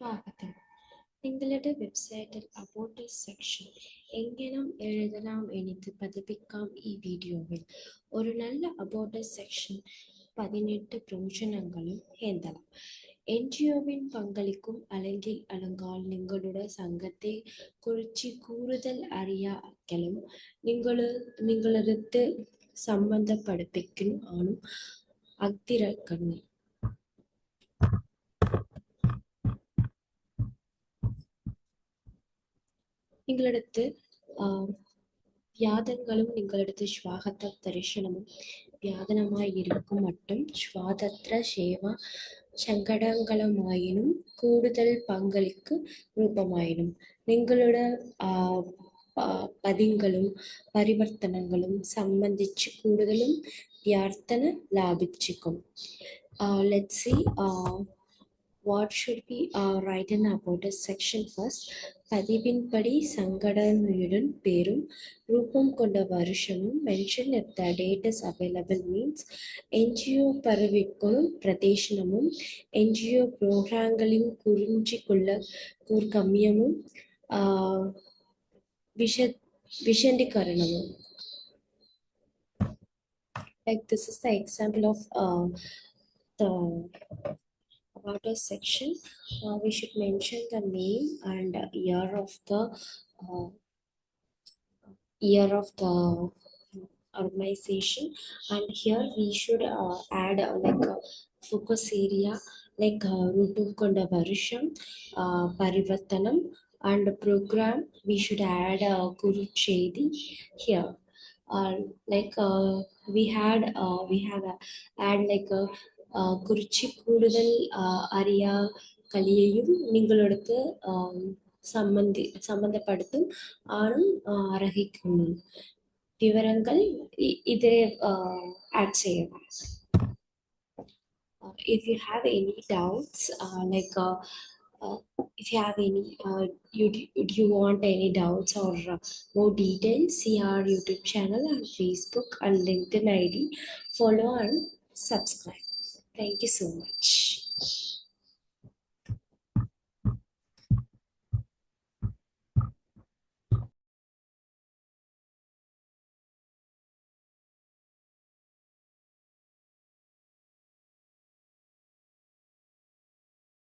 സ്വാഗതം നിങ്ങളുടെ വെബ്സൈറ്റിൽ അബോട്ടീസ് സെക്ഷൻ എങ്ങനെ എഴുതണം എനിക്ക് പതിപ്പിക്കാം ഈ വീഡിയോയിൽ ഒരു നല്ല അബോട്ടീസ് സെക്ഷൻ പതിനെട്ട് പ്രയോജനങ്ങളും എന്തലാം എൻ ജി ഒവിൻ പങ്കളിക്കും അല്ലെങ്കിൽ അല്ലെങ്കിൽ നിങ്ങളുടെ സംഘത്തെ കുറിച്ച് കൂടുതൽ അറിയാക്കലും നിങ്ങൾ നിങ്ങളെടുത്ത് സംബന്ധപ്പെടുപ്പിക്കും ആണും അത്തിരക്കണം നിങ്ങളടുത്ത് വ്യാധങ്ങളും നിങ്ങളടുത്ത് ശ്വാഹത്ത ദർശനവും വ്യാപനമായി ഇരിക്കും മറ്റും സ്വാതത്ര സേവ സങ്കടങ്ങളുമായിനും കൂടുതൽ പങ്കളിക്ക് രൂപമായിനും നിങ്ങളുടെ പതിങ്ങളും പരിവർത്തനങ്ങളും സംബന്ധിച്ച് കൂടുതലും പ്രാർത്ഥന ലാഭിച്ചിക്കും let see what should be write about a section first பதிவின்படி சங்கடனுடன் பேரும் ரூபம் கொண்ட வருஷமும் mention if the date is available means NGO பரவிக்கும் பிரதேசனமும் என்ஜிஓ புரோகிராங்களின் குறிஞ்சிக்குள்ள கொள்ள விஷ விஷண்டீகரணமும். Like this is the example of uh, the about a section, uh, we should mention the name and uh, year of the uh, year of the organization, and here we should uh, add uh, like a focus area like uh, Rutukonda Varisham, uh, Parivartanam, and program. We should add uh, Guru Chedi here. Uh, like uh, we had uh, we have uh, add like a குறிச்சி கூடுதல் அறியா கலியையும் நீங்களெடுத்து சம்பந்தி சம்பந்தப்படுத்தும் ஆணும் அரகிக்கணும் விவரங்கள் இதில் add செய்யலாம் if you have any doubts uh, like uh, uh, if you have any uh, you do you want any doubts or uh, more details see our youtube channel and facebook and linkedin id follow and subscribe Thank you so much.